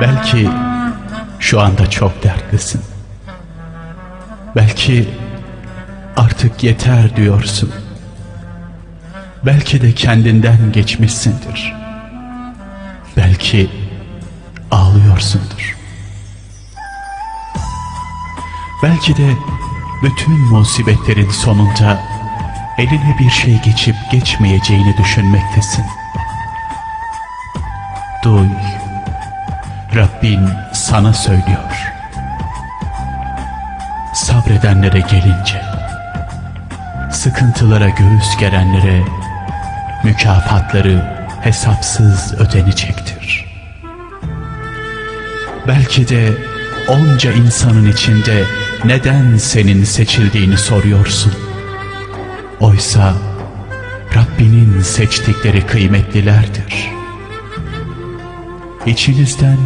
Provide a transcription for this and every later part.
Belki şu anda çok dertlisin. Belki artık yeter diyorsun. Belki de kendinden geçmişsindir. Belki ağlıyorsundur. Belki de bütün musibetlerin sonunda eline bir şey geçip geçmeyeceğini düşünmektesin. Duy, Rabbin sana söylüyor. Sabredenlere gelince, sıkıntılara göğüs gerenlere mükafatları hesapsız ödenecektir. Belki de onca insanın içinde neden senin seçildiğini soruyorsun. Oysa Rabbinin seçtikleri kıymetlilerdir. İçinizden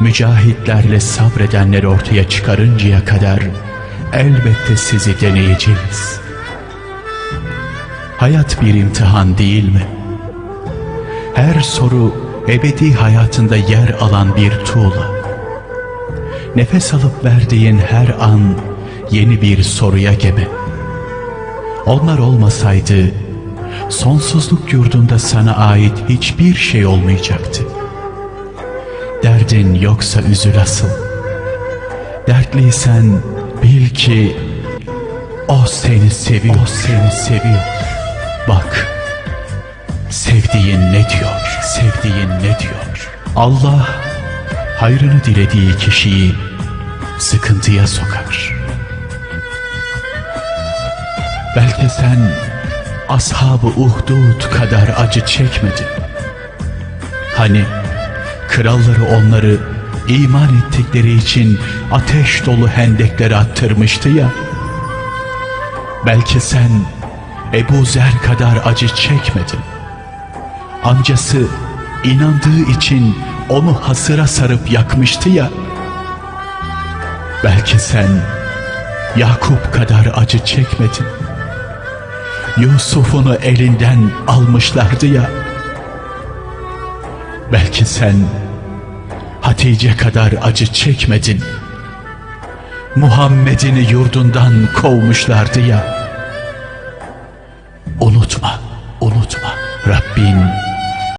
mücahitlerle sabredenleri ortaya çıkarıncaya kadar elbette sizi deneyeceğiz. Hayat bir imtihan değil mi? Her soru ebedi hayatında yer alan bir tuğla. Nefes alıp verdiğin her an yeni bir soruya gebe. Onlar olmasaydı sonsuzluk yurdunda sana ait hiçbir şey olmayacaktı. Derdin yoksa üzül asıl. Dertliysen bil ki o seni seviyor. O seni seviyor. Bak sevdiğin ne diyor? Sevdiğin ne diyor? Allah hayrını dilediği kişiyi sıkıntıya sokar. Belki sen ashabı uhdud kadar acı çekmedin. Hani kralları onları iman ettikleri için ateş dolu hendeklere attırmıştı ya. Belki sen Ebu Zer kadar acı çekmedin. Amcası inandığı için onu hasıra sarıp yakmıştı ya. Belki sen Yakup kadar acı çekmedin. Yusuf'unu elinden almışlardı ya. Belki sen Hatice kadar acı çekmedin. Muhammed'ini yurdundan kovmuşlardı ya. Unutma, unutma Rabbin